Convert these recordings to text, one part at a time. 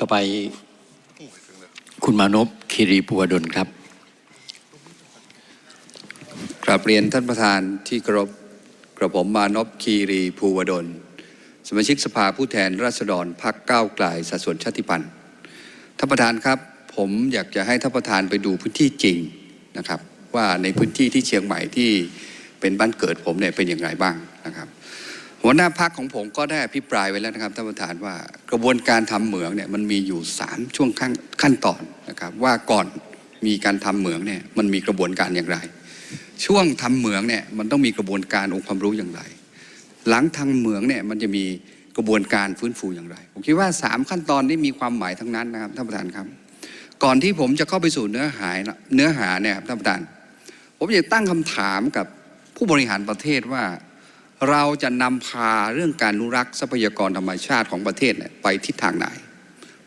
ต่อไปคุณมานพคีรีปัวดลครับกราบเรียนท่านประธานที่เคารพกระผมมานพคีรีภูวดล สมาชิกสภาผู้แทนราษฎรพักก้าวไกลสัดส่วนชาติพันธ์ท่านประธานครับ ผมอยากจะให้ท่านประธานไปดูพื้นที่จริงนะครับ ว่าในพื้นที่ที่เชียงใหม่ที่เป็นบ้านเกิดผมเนี่ยเป็นอย่างไรบ้างนะครับ หัวหน้าพักของผมก็ได้อภิปรายไว้แล้วนะครับท่านประธานว่ากระบวนการทำเหมืองเนี่ยมันมีอยู่สามช่วงขั้นขั้นตอนนะครับว่าก่อนมีการทำเหมืองเนี่ยมันมีกระบวนการอย่างไร ช่วงทำเหมืองเนี่ยมันต้องมีกระบวนการองค์ความรู้อย่างไร หลังทำเหมืองเนี่ยมันจะมีกระบวนการฟื้นฟูอย่างไร ผมคิดว่าสามขั้นตอนนี้มีความหมายทั้งนั้นนะครับท่านประธานครับ ก่อนที่ผมจะเข้าไปสู่เนื้อหาเนื้อหาเนี่ยครับท่านประธาน ผมอยากตั้งคำถามกับผู้บริหารประเทศว่า เราจะนำพาเรื่องการอนุรักษ์ทรัพยากรธรรมชาติของประเทศไปทิศทางไหน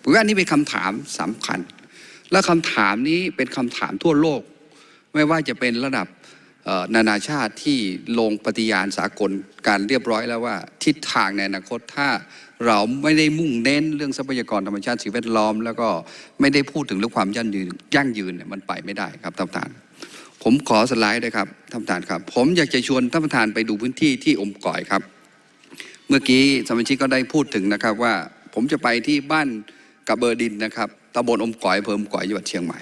ผมว่าอันนี้เป็นคำถามสำคัญ และคำถามนี้เป็นคำถามทั่วโลก ไม่ว่าจะเป็นระดับนานาชาติที่ลงปฏิญาณสากลการเรียบร้อยแล้วว่า ทิศทางในอนาคตถ้าเราไม่ได้มุ่งเน้นเรื่องทรัพยากรธรรมชาติสิ่งแวดล้อม แล้วก็ไม่ได้พูดถึงเรื่องความยั่งยืนยั่งยืนเนี่ยมันไปไม่ได้ครับท่านประธาน ผมขอสไลด์ด้วยครับท่านประธานครับ ผมอยากจะชวนท่านประธานไปดูพื้นที่ที่อมก่อยครับ เมื่อกี้สมาชิกก็ได้พูดถึงนะครับว่าผมจะไปที่บ้านกระเบอร์ดินนะครับตำบลอมก่อยอำเภออมก่อยจังหวัดเชียงใหม่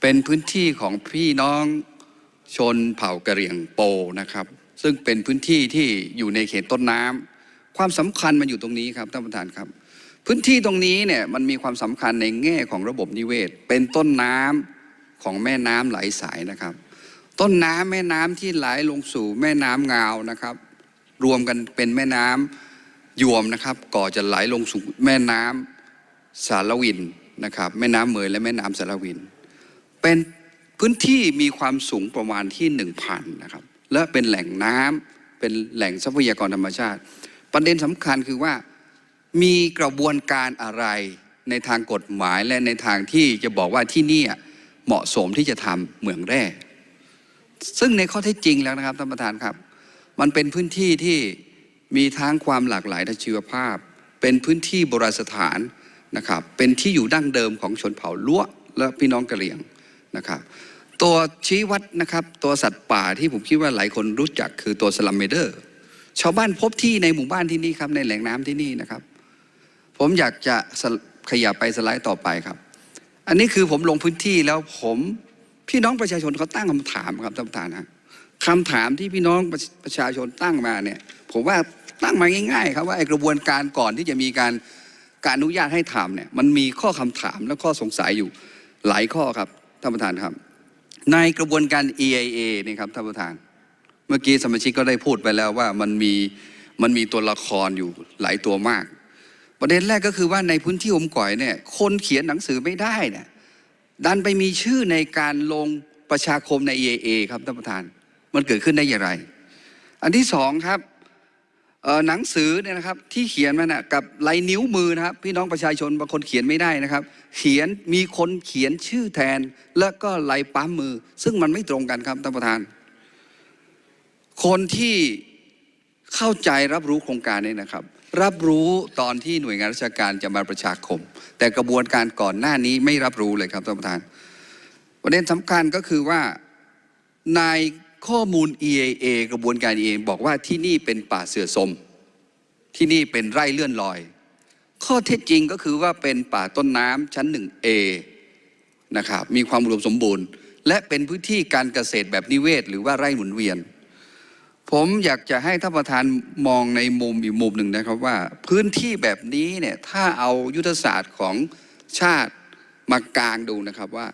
เป็นพื้นที่ของพี่น้องชนเผ่ากะเหรี่ยงโปนะครับ ซึ่งเป็นพื้นที่ที่อยู่ในเขตต้นน้ำความสำคัญมันอยู่ตรงนี้ครับท่านประธานครับ พื้นที่ตรงนี้เนี่ยมันมีความสำคัญในแง่ของระบบนิเวศ เป็นต้นน้ำ ของแม่น้ำไหลสายนะครับ ต้นน้ำแม่น้ำที่ไหลลงสู่แม่น้ำงาวนะครับ รวมกันเป็นแม่น้ำยวมนะครับก่อจะไหลลงสู่แม่น้ำสารวินนะครับ แม่น้ำเมยและแม่น้ำสารวิน เป็นพื้นที่มีความสูงประมาณที่หนึ่งพันนะครับ และเป็นแหล่งน้ำเป็นแหล่งทรัพยากรธรรมชาติ ประเด็นสำคัญคือว่ามีกระบวนการอะไรในทางกฎหมายและในทางที่จะบอกว่าที่นี่ เหมาะสมที่จะทำเหมืองแร่ ซึ่งในข้อเท็จจริงแล้วนะครับท่านประธานครับ มันเป็นพื้นที่ที่มีทั้งความหลากหลายทางชีวภาพ เป็นพื้นที่โบราณสถานนะครับ เป็นที่อยู่ดั้งเดิมของชนเผ่าล้วและพี่น้องกะเหรี่ยงนะครับ ตัวชี้วัดนะครับ ตัวสัตว์ป่าที่ผมคิดว่าหลายคนรู้จักคือตัวสลัมเมเดอร์ ชาวบ้านพบที่ในหมู่บ้านที่นี่ครับในแหล่งน้ำที่นี่นะครับ ผมอยากจะขยับไปสไลด์ต่อไปครับ อันนี้คือผมลงพื้นที่แล้วผมพี่น้องประชาชนเขาตั้งคำถามครับท่านประธานฮะคำถามที่พี่น้องประชาชนตั้งมาเนี่ยผมว่าตั้งมาง่าย ๆ ครับว่าไอกระบวนการก่อนที่จะมีการการอนุญาตให้ทำเนี่ยมันมีข้อคำถามและข้อสงสัยอยู่หลายข้อครับท่านประธานครับ ในกระบวนการ EIA นี่ครับท่านประธาน เมื่อกี้สมาชิกก็ได้พูดไปแล้วว่ามันมีมันมีตัวละครอยู่หลายตัวมาก ประเด็นแรกก็คือว่าในพื้นที่อมก่อยเนี่ยคนเขียนหนังสือไม่ได้เนี่ยดันไปมีชื่อในการลงประชาคมใน EIA ครับท่านประธาน มันเกิดขึ้นได้อย่างไร อันที่สองครับหนังสือเนี่ยนะครับที่เขียนมานะกับลายนิ้วมือนะครับ พี่น้องประชาชนบางคนเขียนไม่ได้นะครับ เขียนมีคนเขียนชื่อแทน แล้วก็ลายปั๊มมือ ซึ่งมันไม่ตรงกันครับท่านประธาน คนที่เข้าใจรับรู้โครงการนี้นะครับ รับรู้ตอนที่หน่วยงานราชการจะมาประชาคม แต่กระบวนการก่อนหน้านี้ไม่รับรู้เลยครับท่านประธาน ประเด็นสำคัญก็คือว่าในข้อมูล EAA กระบวนการ EAA บอกว่าที่นี่เป็นป่าเสือสม ที่นี่เป็นไร่เลื่อนลอย ข้อเท็จจริงก็คือว่าเป็นป่าต้นน้ำชั้น 1A นะครับมีความอุดมสมบูรณ์ และเป็นพื้นที่การเกษตรแบบนิเวศ หรือว่าไร่หมุนเวียน ผมอยากจะให้ท่านประธานมองในมุมอีกมุมหนึ่งนะครับว่า พื้นที่แบบนี้เนี่ยถ้าเอายุทธศาสตร์ของชาติมากางดูนะครับว่า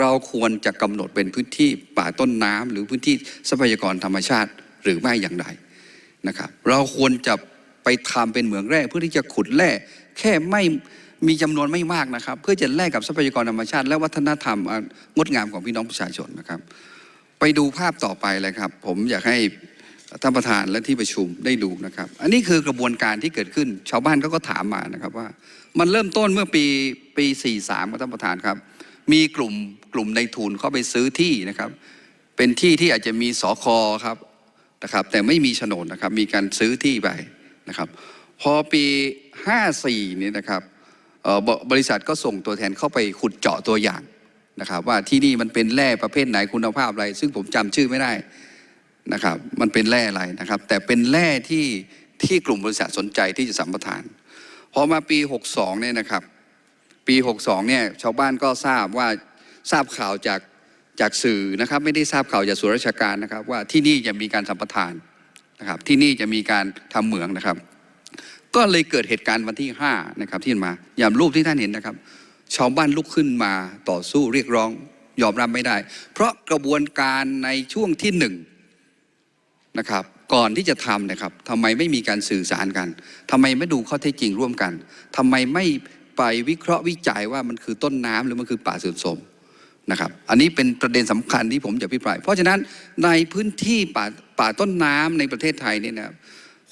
เราควรจะกำหนดเป็นพื้นที่ป่าต้นน้ำหรือพื้นที่ทรัพยากรธรรมชาติหรือไม่อย่างไรนะครับ เราควรจะไปทำเป็นเหมืองแร่เพื่อที่จะขุดแร่แค่ไม่มีจำนวนไม่มากนะครับ เพื่อจะแลกกับทรัพยากรธรรมชาติ และวัฒนธรรมงดงามของพี่น้องประชาชนนะครับ ไปดูภาพต่อไปเลยครับ ผมอยากให้ท่านประธานและที่ประชุมได้ดูนะครับ อันนี้คือกระบวนการที่เกิดขึ้น ชาวบ้านเขาก็ถามมานะครับว่า มันเริ่มต้นเมื่อปีปี 43ครับท่านประธานครับ มีกลุ่มกลุ่มในทุนเข้าไปซื้อที่นะครับ เป็นที่ที่อาจจะมีสอคอครับนะครับ แต่ไม่มีโฉนดนะครับ มีการซื้อที่ไปนะครับ พอปี 54นี่นะครับบริษัทก็ส่งตัวแทนเข้าไปขุดเจาะตัวอย่าง นะครับว่าที่นี่มันเป็นแร่ประเภทไหนคุณภาพอะไร ซึ่งผมจำชื่อไม่ได้นะครับ มันเป็นแร่อะไรนะครับ แต่เป็นแร่ที่ที่กลุ่มบริษัทสนใจที่จะสัมปทานพอมาปี 62เนี่ยนะครับปี 62เนี่ยชาวบ้านก็ทราบว่าทราบข่าวจากจากสื่อนะครับ ไม่ได้ทราบข่าวจากส่วนราชการนะครับ ว่าที่นี่จะมีการสัมปทานนะครับ ที่นี่จะมีการทำเหมืองนะครับ ก็เลยเกิดเหตุการณ์วันที่5นะครับที่มาอย่างรูปที่ท่านเห็นนะครับ ชาวบ้านลุกขึ้นมาต่อสู้เรียกร้องยอมรับไม่ได้ เพราะกระบวนการในช่วงที่หนึ่งนะครับก่อนที่จะทำนะครับทำไมไม่มีการสื่อสารกันทำไมไม่ดูข้อเท็จจริงร่วมกันทำไมไม่ไปวิเคราะห์วิจัยว่ามันคือต้นน้ำหรือมันคือป่าเสื่อมโทรมนะครับ อันนี้เป็นประเด็นสำคัญที่ผมจะพิปราย เพราะฉะนั้นในพื้นที่ป่าป่าต้นน้ำในประเทศไทยเนี่ยนะครับ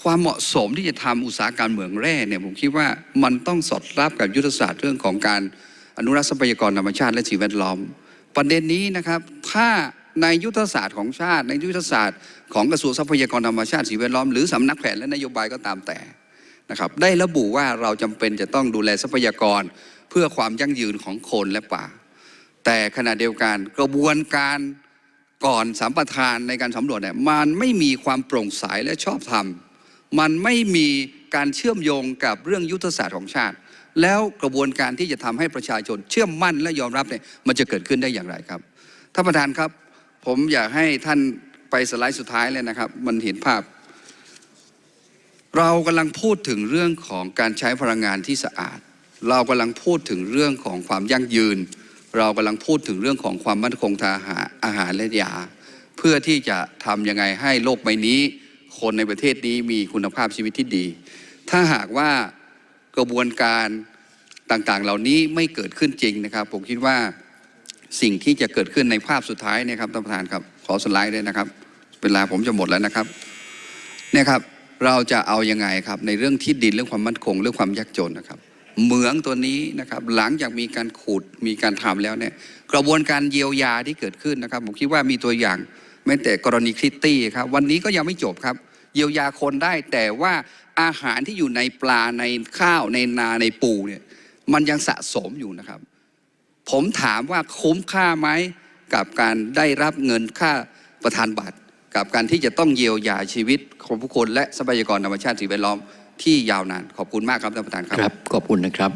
ความเหมาะสมที่จะทำอุตสาหกรรมเหมืองแร่เนี่ยผมคิดว่ามันต้องสอดรับกับยุทธศาสตร์เรื่องของการ อนุรักษ์ทรัพยากรธรรมชาติและสิ่งแวดล้อม ประเด็นนี้นะครับถ้าในยุทธศาสตร์ของชาติ ในยุทธศาสตร์ของกระทรวงทรัพยากรธรรมชาติสิ่งแวดล้อมหรือสำนักแผนและนโยบายก็ตามแต่นะครับได้ระบุว่าเราจำเป็นจะต้องดูแลทรัพยากรเพื่อความยั่งยืนของคนและป่า แต่ขณะเดียวกันกระบวนการก่อนสัมปทานในการสำรวจเนี่ยมันไม่มีความโปร่งใสและชอบธรรม มันไม่มีการเชื่อมโยงกับเรื่องยุทธศาสตร์ของชาติ แล้วกระบวนการที่จะทำให้ประชาชนเชื่อมั่นและยอมรับเนี่ยมันจะเกิดขึ้นได้อย่างไรครับท่านประธานครับ ผมอยากให้ท่านไปสไลด์สุดท้ายเลยนะครับ มันเห็นภาพ เรากำลังพูดถึงเรื่องของการใช้พลังงานที่สะอาด เรากำลังพูดถึงเรื่องของความยั่งยืน เรากำลังพูดถึงเรื่องของความมั่นคงทางอาหารอาหารและยา เพื่อที่จะทำยังไงให้โลกใบนี้ คนในประเทศนี้มีคุณภาพชีวิตที่ดี ถ้าหากว่า กระบวนการต่างๆ เหล่านี้ไม่เกิดขึ้นจริงนะครับ ผมคิดว่าสิ่งที่จะเกิดขึ้นในภาพสุดท้ายเนะครับท่านประธานครับ ขอสไลด์ด้วยนะครับ เวลาผมจะหมดแล้วนะครับเนี่ยครับเราจะเอายังไงครับ ในเรื่องที่ดินเรื่องความมั่นคง เรื่องความยากจนนะครับ เหมืองตัวนี้นะครับหลังจากมีการขุดมีการทำแล้วเนี่ยกระบวนการเยียวยาที่เกิดขึ้นนะครับ ผมคิดว่ามีตัวอย่างแม้แต่กรณีคริตตี้ครับวันนี้ก็ยังไม่จบครับ เยียวยาคนได้แต่ว่า อาหารที่อยู่ในปลาในข้าวในนาในปูเนี่ยมันยังสะสมอยู่นะครับ ผมถามว่าคุ้มค่าไหมกับการได้รับเงินค่าประธานบัตร กับการที่จะต้องเยียวยาชีวิตของผู้คนและทรัพยากรธรรมชาติสิ่งแวดล้อมที่ยาวนานขอบคุณมากครับท่านประธานครับครับขอบคุณนะครับ